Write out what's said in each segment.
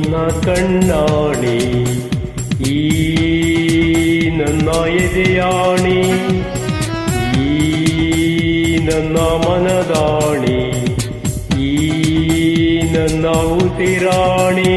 ನನ್ನ ಕಣ್ಣಾಣಿ ಈ ನನ್ನ ಎದೆಯಾಣಿ ಈ ನನ್ನ ಮನದಾಣಿ ಈ ನನ್ನ ಉತಿರಾಣಿ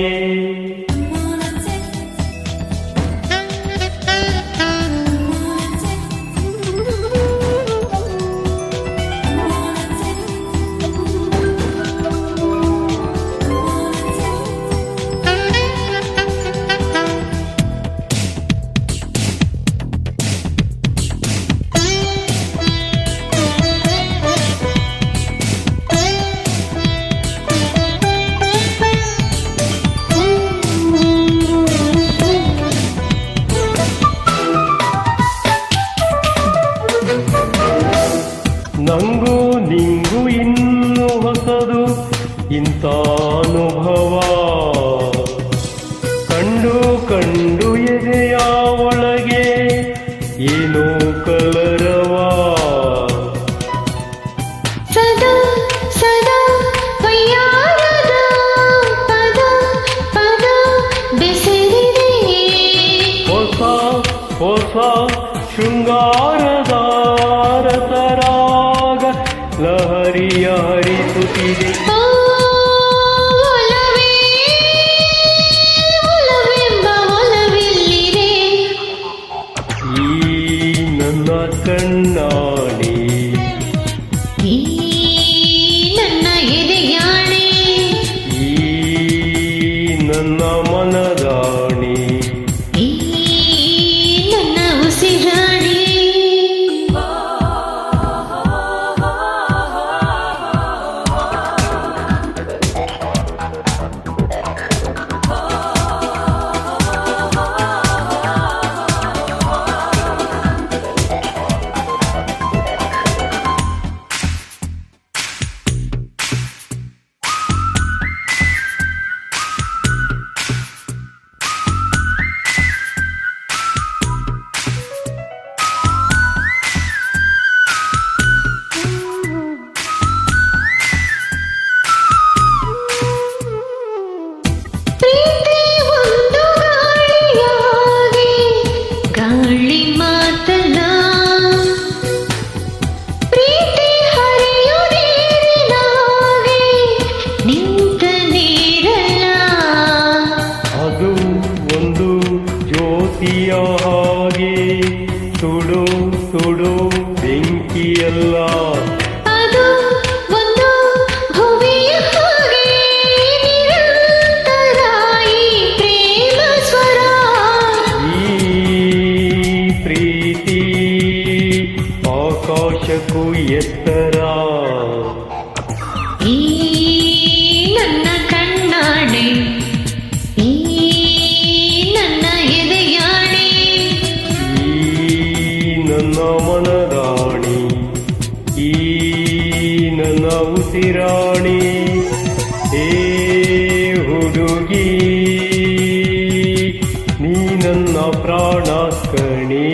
ಇಂಥ ಅನುಭವ ಕಂಡು ಕಂಡು ಎದೆಯ ಒಳಗೆ ಏನೋ ಕಲರವ. ಸದಾ ಸದಾ ವಯ್ಯಾರದ ಪದ ಪದ ಬೆಸರಿದೆ ಹೊಸ ಹೊಸ ಶೃಂಗಾರದ ರಸರಾಗ ಲಹರಿಯ ಹರಿಸುತ್ತಿದೆ. கண்ணாடி Lima. ನಾಟಕು ಎತ್ತರ ಈ ನನ್ನ ಕಣ್ಣಾಡಿ ಈ ನನ್ನ ಎದೆಯಾಣಿ ಈ ನನ್ನ ಮನದಾಣಿ ಈ ನನ್ನ ಉಸಿರಾಣಿ ಏ ಹುಡುಗಿ ನೀ ನನ್ನ ಪ್ರಾಣ ಕಣಿ